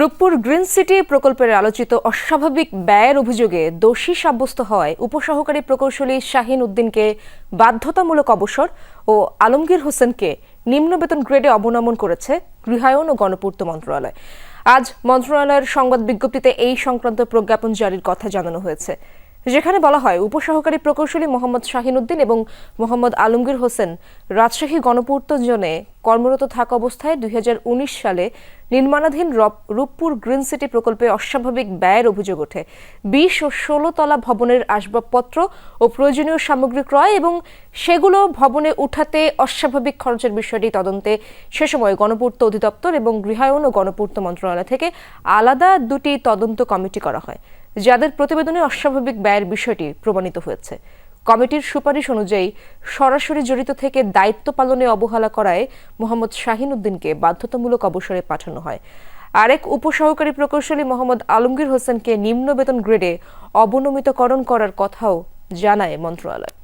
Rooppur green city প্রকল্পের আলোচিত অস্বাভাবিক ব্যয়ের অভিযোগে দোষী সাব্যস্ত হওয়ায় উপসহকারী প্রকৌশলী শাহিন উদ্দিনকে বাধ্যতামূলক অবসর ও আলমগীর হোসেনকে নিম্ন বেতন গ্রেডে অবনমন করেছে গৃহায়ন ও গণপূর্ত মন্ত্রণালয়। আজ মন্ত্রণালয়ের সংবাদ বিজ্ঞপ্তিতে এই সংক্রান্ত প্রজ্ঞাপন জারির কথা জানানো হয়েছে। যেখানে বলা হয়, উপসহকারী প্রকৌশলী মোহাম্মদ শাহিন উদ্দিন এবং মোহাম্মদ আলমগীর হোসেন রাজশাহী গণপূর্ত জোনে কর্মরত থাকা অবস্থায় দুই হাজার উনিশ সালে নির্মাণাধীন রূপপুর গ্রিন সিটি প্রকল্পে অস্বাভাবিক ব্যয়ের অভিযোগ ওঠে। বিশ ও ষোলো তলা ভবনের আসবাবপত্র ও প্রয়োজনীয় সামগ্রী ক্রয় এবং সেগুলো ভবনে উঠাতে অস্বাভাবিক খরচের বিষয়টি তদন্তে সে সময় গণপূর্ত অধিদপ্তর এবং গৃহায়ন ও গণপূর্ত মন্ত্রণালয় থেকে আলাদা দুটি তদন্ত কমিটি করা হয়, যাদের প্রতিবেদনে অস্বাভাবিক ব্যয়ের বিষয়টি প্রমাণিত হয়েছে। কমিটির সুপারিশ অনুযায়ী সরাসরি জড়িত থেকে দায়িত্ব পালনে অবহেলা করায় মোহাম্মদ শাহিন উদ্দিনকে বাধ্যতামূলক অবসরে পাঠানো হয়। আরেক উপসহকারী প্রকৌশলী মোহাম্মদ আলমগীর হোসেনকে নিম্ন বেতন গ্রেডে অবনমিতকরণ করার কথাও জানায় মন্ত্রণালয়।